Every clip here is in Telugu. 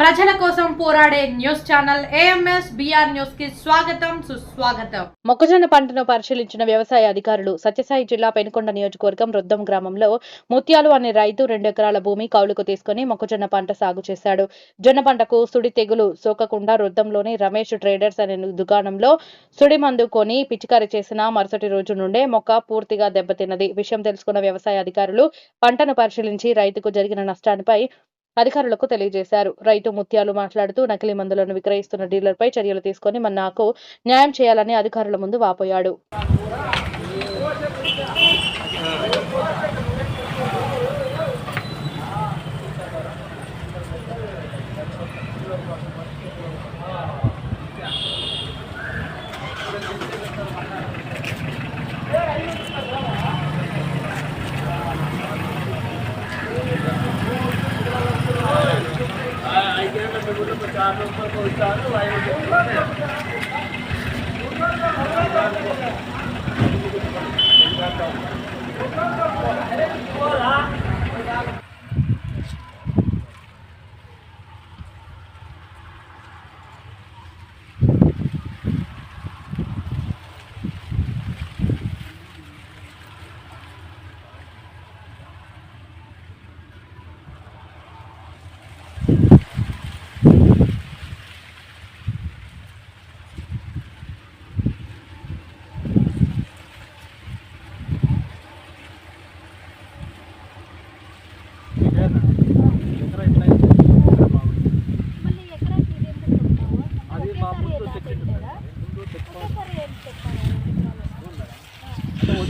ప్రజల కోసం పోరాడే న్యూస్ ఛానల్ ఏఎంఎస్ బిఆర్ న్యూస్కి స్వాగతం సుస్వాగతం. మొక్కజొన్న పంటను పరిశీలించిన వ్యవసాయ అధికారులు సత్యసాయి జిల్లా పెనుకొండ నియోజకవర్గం రుద్దం గ్రామంలో ముత్యాలు అనే రైతు రెండు ఎకరాల భూమి కౌలుకు తీసుకుని మొక్కజొన్న పంట సాగు చేశాడు. జొన్న పంటకు సుడి తెగులు సోకకుండా రుద్దంలోని రమేష్ ట్రేడర్స్ అనే దుకాణంలో సుడి మందు కొని పిచికారి చేసిన మరుసటి రోజు నుండే మొక్క పూర్తిగా దెబ్బతిన్నది. విషయం తెలుసుకున్న వ్యవసాయ అధికారులు పంటను పరిశీలించి రైతుకు జరిగిన నష్టానిపై అధికారులకు తెలియజేశారు. రైతు ముత్యాలు మాట్లాడుతూ నకిలీ మందులను విక్రయిస్తున్న డీలర్పై చర్యలు తీసుకొని మన్నాకు న్యాయం చేయాలని అధికారుల ముందు వాపోయాడు. Tanong pa ko, tanong, ayaw ko.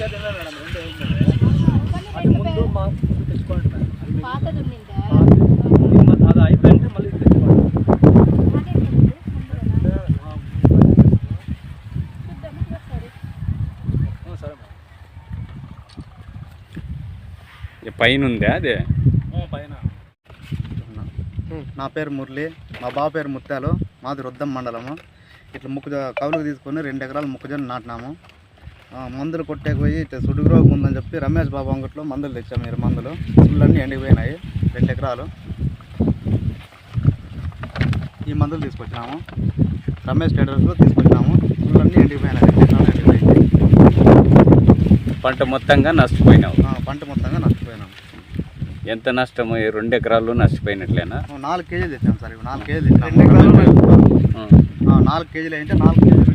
అదే? ఈ పైన ఉందా అదే? నా పేరు మురళి. మా బావ పేరు ముత్యాలు. మాది రుద్దం మండలము. ఇట్లా ముక్క కవులకు తీసుకొని రెండు ఎకరాలు మొక్కజొన్న నాటినాము. మందులు కొట్టే పోయి ఇట్లా సుడుగు రోగం ఉందని చెప్పి రమేష్ బాబు అంగట్లో మందులు తెచ్చాము మీరు మందులు. సుళ్ళన్నీ ఎండిపోయినాయి రెండు ఎకరాలు. ఈ మందులు తీసుకొచ్చినాము. రమేష్ ట్రేడర్స్లో తీసుకొచ్చినాము. సుళ్ళన్నీ ఎండిపోయినాయి రెండు ఎకరాలు ఎండిపోయింది పంట మొత్తంగా నష్టపోయినావు. పంట మొత్తంగా నష్టపోయినాము. ఎంత నష్టము? ఈ రెండు ఎకరాలు నష్టపోయినట్లేనా? నాలుగు కేజీలు తెచ్చాము సార్ నాలుగు కేజీలు. నాలుగు కేజీలు అయితే నాలుగు కేజీలు.